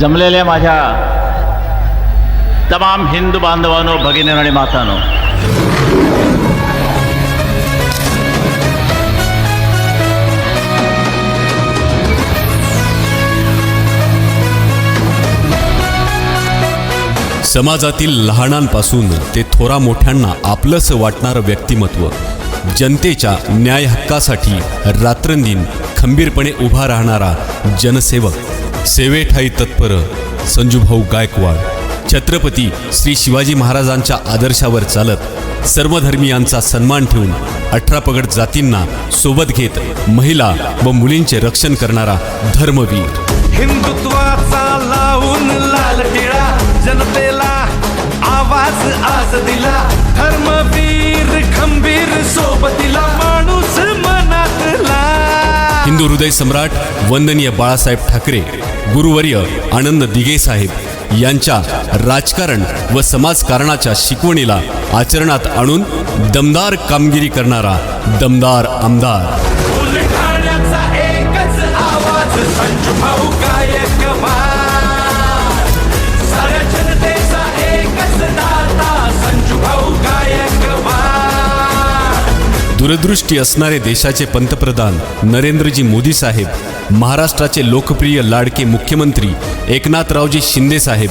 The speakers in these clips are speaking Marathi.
जमलेल्या माझ्या तमाम हिंदू बांधवानो भगिनी आणि मातानो. समाजातील लहानांपासून ते थोरा मोठ्यांना आपलंच वाटणारं व्यक्तिमत्व. जनतेच्या न्याय हक्कासाठी रात्रंदिन खंबीरपणे उभा राहणारा जनसेवक. सेवेठाई तत्पर संजूभाऊ गायकवाड छत्रपती श्री शिवाजी महाराजांच्या आदर्शावर चालत सर्वधर्मियांचा सन्मान ठेवून अठरा पगड जातींना सोबत घेत महिला व मुलींचे रक्षण करणारा धर्मवीर. हिंदुत्वाचा लावून लाल टिळा जनतेला आवाज आज दिला. धर्मवीर खंबीर सोबती हिंदू हृदय सम्राट वंदनीय बाळासाहेब ठाकरे गुरुवर्य आनंद दिघे साहेब यांच्या राजकारण व समाजकारणाच्या शिकवणीला आचरणात आणून दमदार कामगिरी करणारा दमदार आमदार. दूरदृष्टी असणारे देशाचे पंतप्रधान नरेंद्रजी मोदी साहेब महाराष्ट्राचे लोकप्रिय लाडके मुख्यमंत्री एकनाथरावजी शिंदे साहेब.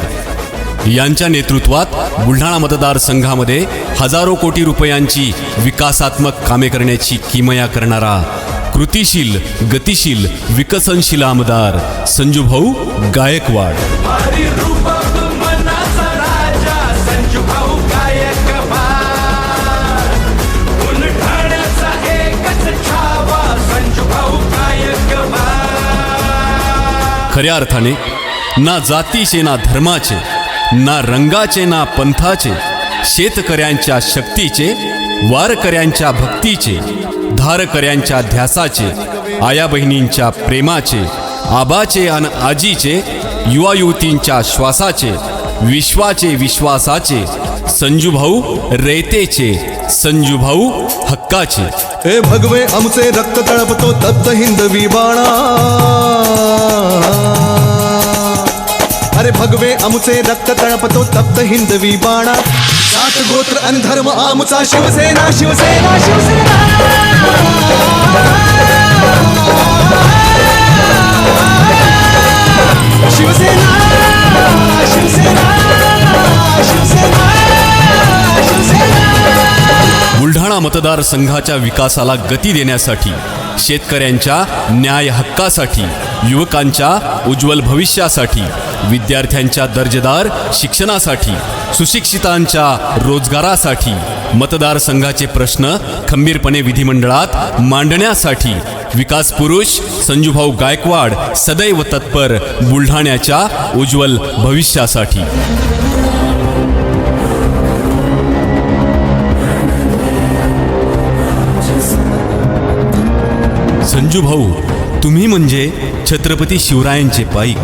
यांच्या नेतृत्वात बुलढाणा मतदारसंघामध्ये हजारो कोटी रुपयांची विकासात्मक कामे करण्याची किमया करणारा कृतिशील गतिशील विकसनशील आमदार संजूभाऊ गायकवाड. खऱ्या अर्थाने ना जातीचे ना धर्माचे ना रंगाचे ना पंथाचे शेतकऱ्यांच्या शक्तीचे वारकऱ्यांच्या भक्तीचे धारकऱ्यांच्या ध्यासाचे आया बहिणींच्या प्रेमाचे आबाचे आणि आजीचे युवा युवतींच्या श्वासाचे विश्वाचे विश्वासाचे संजूभाऊ रयतेचे संजू भाऊ हक्काचे. हे भगवे आमचे रक्त तळपतो तप्त हिंदवी बाणा. अरे भगवे आमचे रक्त तळपतो तप्त हिंदवी बाणा. जात गोत्र आणि धर्म आमचा शिवसेना शिवसेना शिवसेना शिवसेना. मतदारसंघाच्या विकासाला गती देण्यासाठी शेतकऱ्यांच्या न्याय हक्कासाठी युवकांच्या उज्ज्वल भविष्यासाठी विद्यार्थ्यांच्या दर्जेदार शिक्षणासाठी सुशिक्षितांच्या रोजगारासाठी मतदारसंघाचे प्रश्न खंबीरपणे विधिमंडळात मांडण्यासाठी विकास पुरुष संजूभाऊ गायकवाड सदैव तत्पर बुलढाण्याच्या उज्ज्वल भविष्यासाठी. संजू भाऊ तुम्ही म्हणजे छत्रपती शिवरायांचे पाईक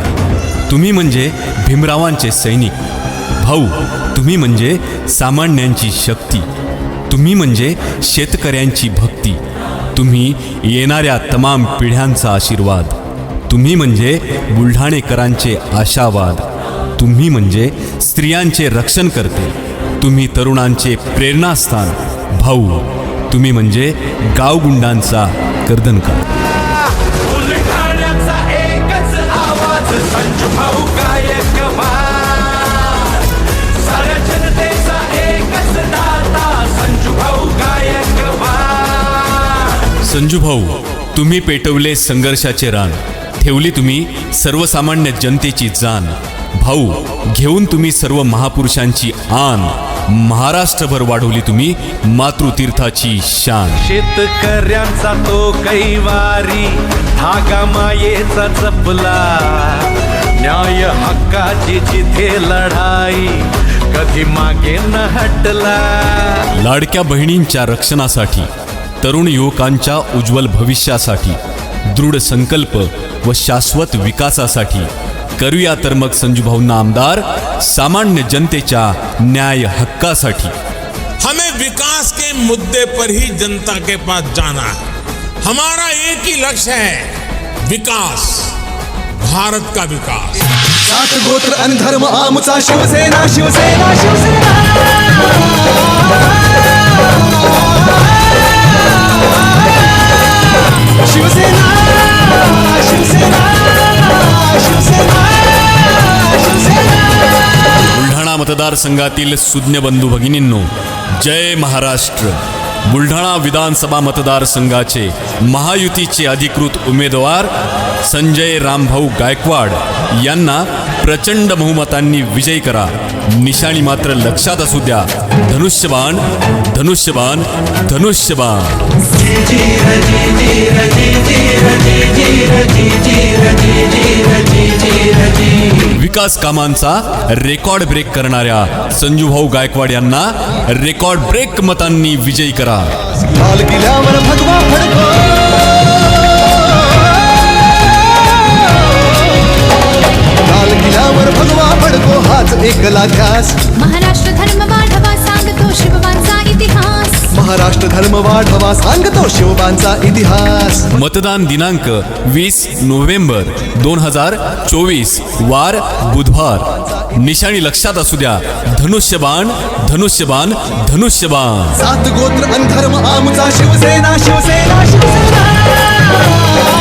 तुम्ही म्हणजे भीमरावांचे सैनिक. भाऊ तुम्ही म्हणजे सामान्यांची शक्ती तुम्ही म्हणजे शेतकऱ्यांची भक्ती तुम्ही येणाऱ्या तमाम पिढ्यांचा आशीर्वाद तुम्ही म्हणजे बुलढाणेकरांचे आशावाद तुम्ही म्हणजे स्त्रियांचे रक्षण करते तुम्ही तरुणांचे प्रेरणास्थान. भाऊ तुम्ही म्हणजे गावगुंडांचा कर्दनकार संजू भाऊ तुम्ही पेटवले संघर्षाचे रान. ठेवली तुम्ही सर्वसामान्य जनतेची जाण भाऊ घेऊन तुम्ही सर्व महापुरुषांची आन. महाराष्ट्रभर वाढवली तुम्ही मातृतीर्थाची शान. शेतकऱ्यांचा तो कैवारी धागा मायेचा जपला. न्याय हक्काची जिथे लढाई कधी मागे न हटला. लाडक्या बहिणींच्या रक्षणासाठी तरुण युवकांच्या उज्ज्वल भविष्यासाठी दृढ संकल्प व शाश्वत विकासासाठी करूया तर मग संजूभाऊंना आमदार सामान्य जनतेच्या न्याय हक्कासाठी. हमें विकास के मुद्दे पर ही जनता के पास जाना है। हमारा एक ही लक्ष्य है विकास भारत का विकास। जात गोत्र आणि धर्म आमचा शिवसेना शिवसेना शिवसेना। शिवसेना शिवसेना शिवसेना बुलढाणा मतदारसंघातील सुज्ञ बंधू भगिनींनो जय महाराष्ट्र. बुलढाणा विधानसभा मतदारसंघाचे महायुतीचे अधिकृत उमेदवार संजय रामभाऊ गायकवाड यांना प्रचंड बहुमतांनी विजयी करा. निशाणी मात्र लक्षात असू द्या. धनुष्यबाण धनुष्यबाण धनुष्यबाण. विकास कामांचा रेकॉर्ड ब्रेक करणाऱ्या संजूभाऊ गायकवाड यांना रेकॉर्ड ब्रेक मतांनी विजयी करा. किल्ल्यावर भगवा फडको हाच एकला ध्यास महाराष्ट्र धर्म वाढवा सांगतो शिवबांचा इतिहास. महाराष्ट्र धर्म वाढवा सांगतो शिवबांचा इतिहास. मतदान दिनांक वीस नोव्हेंबर दोन हजार चोवीस वार बुधवार. निशाणी लक्षात असू द्या. धनुष्यबाण धनुष्यबाण धनुष्यबाण. सात गोत्र आणि धर्म आमचा शिवसेना शिवसेना शिवसेना.